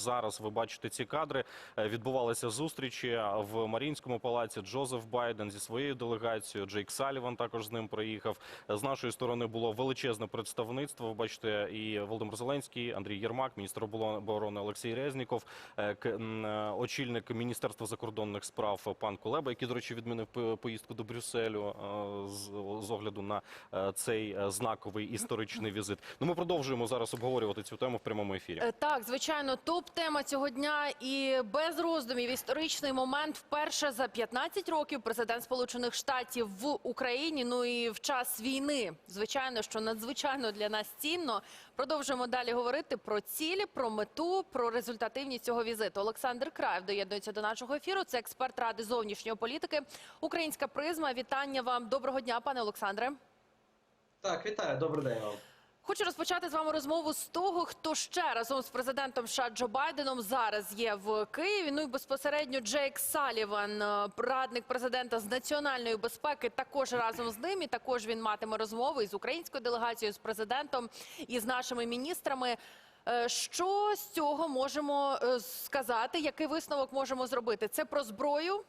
Зараз ви бачите ці кадри. Е, Відбувалися зустрічі в Маріїнському палаці. Джозеф Байден зі своєю делегацією, Джейк Саліван також з ним приїхав. Е, З нашої сторони було величезне представництво. Ви бачите, і Володимир Зеленський, Андрій Єрмак, міністр оборони Олексій Резніков, е, очільник Міністерства закордонних справ пан Кулеба, який, до речі, відмінив поїздку до Брюсселю з, огляду на цей знаковий історичний візит. Ну, ми продовжуємо зараз обговорювати цю тему в прямому ефірі. Так, звичайно, топ-тема цього дня і без роздумів історичний момент. Вперше за 15 років президент Сполучених Штатів в Україні. Ну і в час війни, звичайно, що надзвичайно для нас цінно. Продовжуємо далі говорити про цілі, про мету, про результативність цього візиту. Олександр Краєв доєднується до нашого ефіру. Це експерт ради зовнішньої політики. Українська призма. Вітання вам. Доброго дня, пане Олександре. Так, вітаю, добрий день. Хочу розпочати з вами розмову з того, хто ще разом з президентом США Джо Байденом зараз є в Києві. Ну і безпосередньо Джейк Саліван, е, радник президента з національної безпеки, також разом з ним. І також він матиме розмови із українською делегацією, з президентом і з нашими міністрами. Е, Що з цього можемо е, сказати? Який висновок можемо зробити? Це про зброю.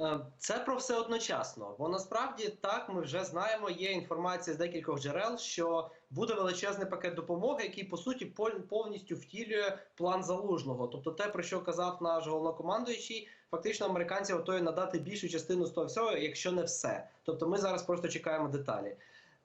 Е, Це про все одночасно, бо насправді так ми вже знаємо. Є інформація з декількох джерел, що буде величезний пакет допомоги, який по суті повністю втілює план залужного. Тобто, те про що казав наш головнокомандуючий, фактично американці готові надати більшу частину з того всього, якщо не все. Тобто, ми зараз просто чекаємо деталі.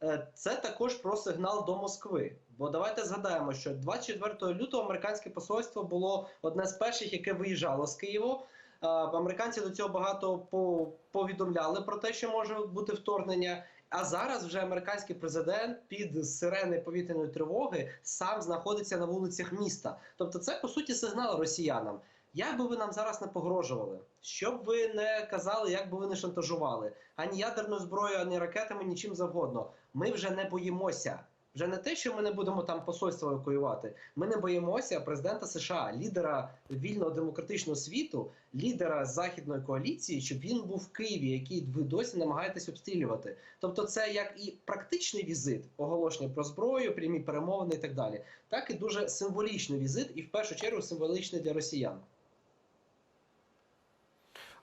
Е, Це також про сигнал до Москви. Бо давайте згадаємо, що 24 лютого американське посольство було одне з перших, яке виїжджало з Києва. Е, Американці до цього багато по- повідомляли про те, що може бути вторгнення. А зараз вже американський президент під сирени повітряної тривоги сам знаходиться на вулицях міста. Тобто, це по суті сигнал росіянам. Як би ви нам зараз не погрожували, що б ви не казали, як би ви не шантажували, ані ядерною зброєю, ані ракетами, нічим завгодно. Ми вже не боїмося. Вже не те, що ми не будемо там посольство евакуювати. Ми не боїмося президента США, лідера вільного демократичного світу, лідера західної коаліції, щоб він був в Києві, який ви досі намагаєтесь обстрілювати. Тобто, це як і практичний візит, оголошення про зброю, прямі перемовини і так далі, так і дуже символічний візит, і в першу чергу символічний для росіян.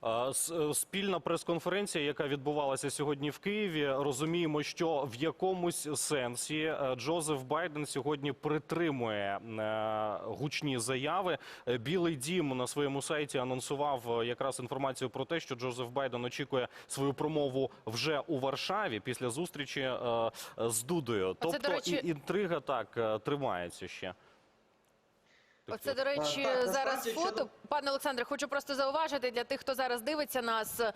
Е, Спільна прес-конференція, яка відбувалася сьогодні в Києві, розуміємо, що в якомусь сенсі е, Джозеф Байден сьогодні притримує е, гучні заяви. Білий дім на своєму сайті анонсував якраз інформацію про те, що Джозеф Байден очікує свою промову вже у Варшаві після зустрічі з Дудою. Тобто до речі- і інтрига так тримається ще. Оце, до речі, Так, зараз фото. щодо- Пане Олександре, хочу просто зауважити для тих, хто зараз дивиться нас. е,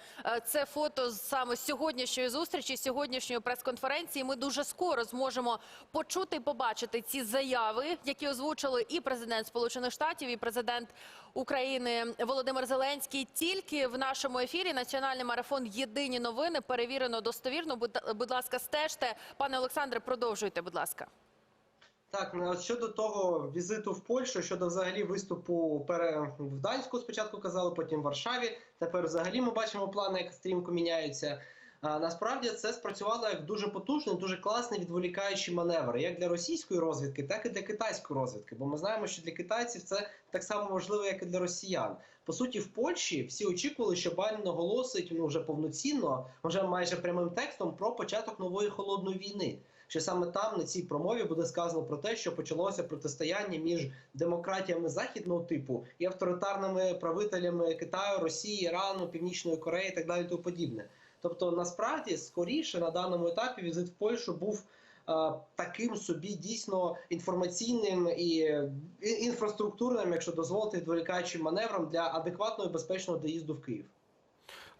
Це фото з саме з сьогоднішньої зустрічі, з сьогоднішньої прес-конференції. Ми дуже скоро зможемо почути і побачити ці заяви, які озвучили і президент Сполучених Штатів, і президент України Володимир Зеленський. Тільки в нашому ефірі національний марафон Єдині новини перевірено достовірно. Будь, будь ласка, стежте. Пане Олександре, продовжуйте, будь ласка. Так, ну, щодо того візиту в Польщу, щодо взагалі виступу пере... в Данську, спочатку казали, потім в Варшаві. Тепер взагалі ми бачимо плани, як стрімко міняються. А, насправді це спрацювало як дуже потужний, дуже класний відволікаючий маневр, як для російської розвідки, так і для китайської розвідки. Бо ми знаємо, що для китайців це так само важливо, як і для росіян. По суті, в Польщі всі очікували, що Байден оголосить ну вже повноцінно, вже майже прямим текстом про початок нової холодної війни що саме там на цій промові буде сказано про те, що почалося протистояння між демократіями західного типу і авторитарними правителями Китаю, Росії, Ірану, Північної Кореї і так далі. Тому подібне. Тобто, насправді, скоріше на даному етапі візит в Польщу був. е, Таким собі дійсно інформаційним і інфраструктурним, якщо дозволити, відволікаючим маневром для адекватного і безпечного доїзду в Київ.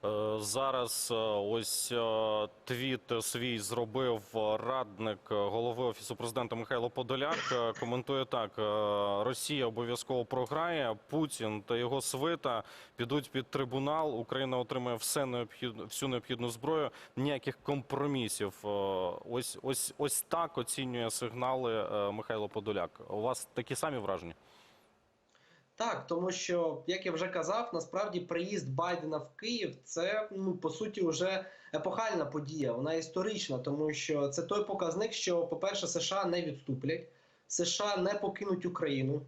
Е, Зараз е, ось е, твіт свій зробив радник голови офісу президента Михайло Подоляк. Коментує так: Росія обов'язково програє. Путін та його свита підуть під трибунал. Україна отримає все необхідну всю необхідну зброю. Ніяких компромісів. Ось ось ось так оцінює сигнали Михайло Подоляк. У вас такі самі враження? Так, тому що, як я вже казав, насправді приїзд Байдена в Київ це ну по суті вже епохальна подія. Вона історична, тому що це той показник, що, по-перше, США не відступлять. США не покинуть Україну.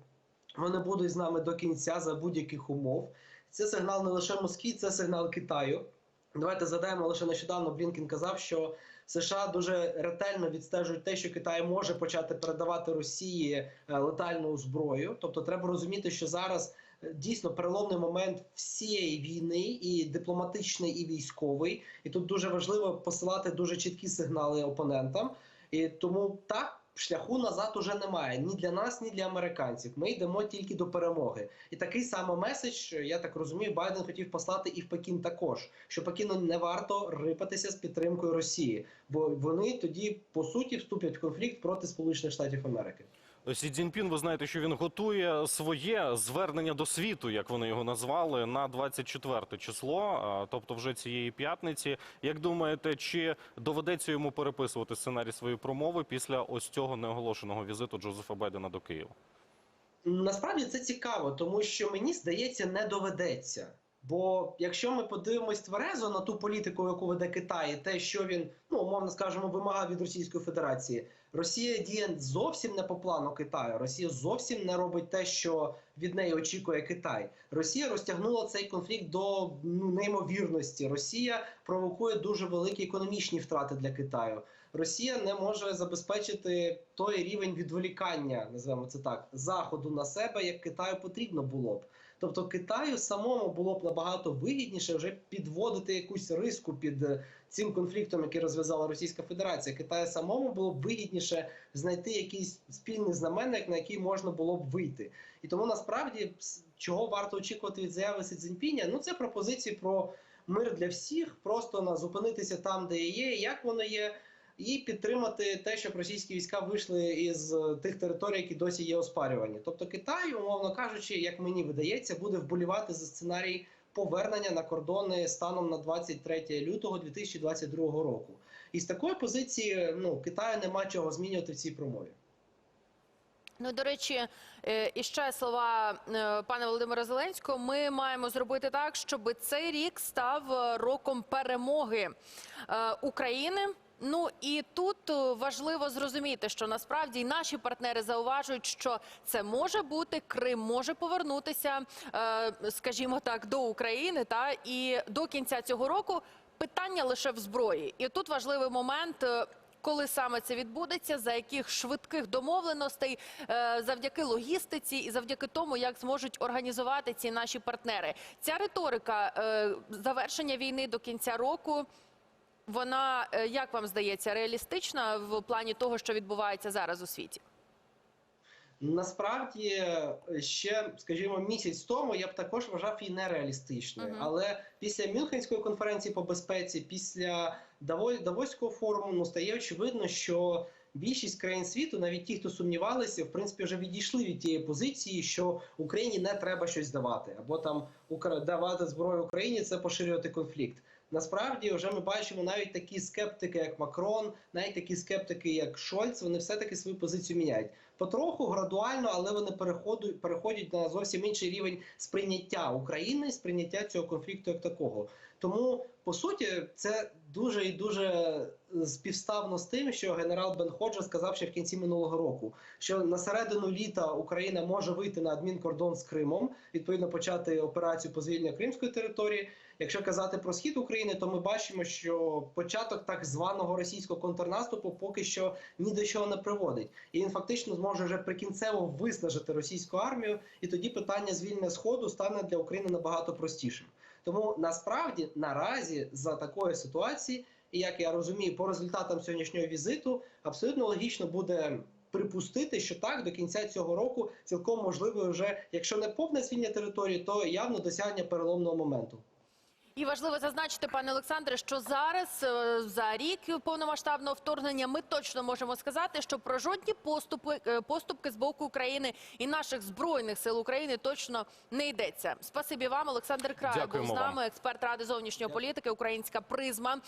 Вони будуть з нами до кінця за будь-яких умов. Це сигнал не лише Москві, це сигнал Китаю. Давайте згадаємо, лише нещодавно Блінкен казав, що США дуже ретельно відстежують те, що Китай може почати передавати Росії е, летальну зброю. Тобто, треба розуміти, що зараз е, дійсно переломний момент всієї війни, і дипломатичний, і військовий. І тут дуже важливо посилати дуже чіткі сигнали опонентам. І тому так. Шляху назад уже немає ні для нас, ні для американців. Ми йдемо тільки до перемоги. І такий самий меседж, я так розумію, Байден хотів послати і в Пекін також, що Пекіну не варто рипатися з підтримкою Росії, бо вони тоді по суті вступлять в конфлікт проти Сполучених Штатів Америки. Сі Цзіньпін, ви знаєте, що він готує своє звернення до світу, як вони його назвали, на 24 число, тобто вже цієї п'ятниці. Як думаєте, чи доведеться йому переписувати сценарій своєї промови після ось цього неоголошеного візиту Джозефа Байдена до Києва? Насправді це цікаво, тому що мені здається, не доведеться. Бо якщо ми подивимось тверезо на ту політику, яку веде Китай, і те, що він, ну умовно скажемо, вимагав від Російської Федерації, Росія діє зовсім не по плану Китаю. Росія зовсім не робить те, що від неї очікує Китай. Росія розтягнула цей конфлікт до ну, неймовірності. Росія провокує дуже великі економічні втрати для Китаю. Росія не може забезпечити той рівень відволікання, називаємо це так, заходу на себе, як Китаю потрібно було б. Тобто Китаю самому було б набагато вигідніше вже підводити якусь риску під е, цим конфліктом, який розв'язала Російська Федерація. Китаю самому було б вигідніше знайти якийсь спільний знаменник, на який можна було б вийти. І тому насправді чого варто очікувати від заяви Сі Цзіньпіня? Ну це пропозиції про мир для всіх, просто на зупинитися там, де є, як воно є. І підтримати те, щоб російські війська вийшли із е, тих територій, які досі є оспарювані. Тобто Китай, умовно кажучи, як мені видається, буде вболівати за сценарій повернення на кордони станом на 23 лютого 2022 року. І з такої позиції ну Китаю нема чого змінювати в цій промові. Ну, до речі, е, і ще слова е, пана Володимира Зеленського. Ми маємо зробити так, щоб цей рік став роком перемоги України. Ну і тут е, важливо зрозуміти, що насправді наші партнери зауважують, що це може бути Крим, може повернутися, е, скажімо так, до України. Та і до кінця цього року питання лише в зброї. І тут важливий момент. е, коли саме це відбудеться, за яких швидких домовленостей, завдяки логістиці і завдяки тому, як зможуть організувати ці наші партнери. Ця риторика завершення війни до кінця року. Вона е, як вам здається реалістична в плані того, що відбувається зараз у світі? Насправді ще, скажімо, місяць тому я б також вважав її нереалістичною. Мгм. Але після Мюнхенської конференції по безпеці, після Даво- Давоського форуму, ну стає очевидно, що більшість країн світу, навіть ті, хто сумнівалися, в принципі, вже відійшли від тієї позиції, що Україні не треба щось давати, або там давати зброю Україні це поширювати конфлікт. Насправді, вже ми бачимо навіть такі скептики, як Макрон, навіть такі скептики, як Шольц, вони все-таки свою позицію міняють. Потроху, градуально, але вони переходять на зовсім інший рівень сприйняття України, сприйняття цього конфлікту як такого. Тому, по суті, це дуже і дуже е, співставно з тим, що генерал Бен Ходжа сказав ще в кінці минулого року, що на середину літа Україна може вийти на адмінкордон з Кримом, відповідно почати операцію по звільненню кримської території. Якщо казати про схід України, то ми бачимо, що початок так званого російського контрнаступу поки що ні до чого не приводить, і він фактично зможе вже прикінцево виснажити російську армію, і тоді питання звільнення сходу стане для України набагато простішим. Тому насправді наразі за такої ситуації, і як я розумію, по результатам сьогоднішнього візиту абсолютно логічно буде. Припустити, що так до кінця цього року цілком можливо вже, якщо не повне звільнення території, то явно досягнення переломного моменту. І важливо зазначити, пане Олександре, що зараз е, за рік повномасштабного вторгнення ми точно можемо сказати, що про жодні поступи е, поступки з боку України і наших збройних сил України точно не йдеться. Спасибі вам, Олександр Край був з нами, вам. експерт ради зовнішньої політики, українська призма.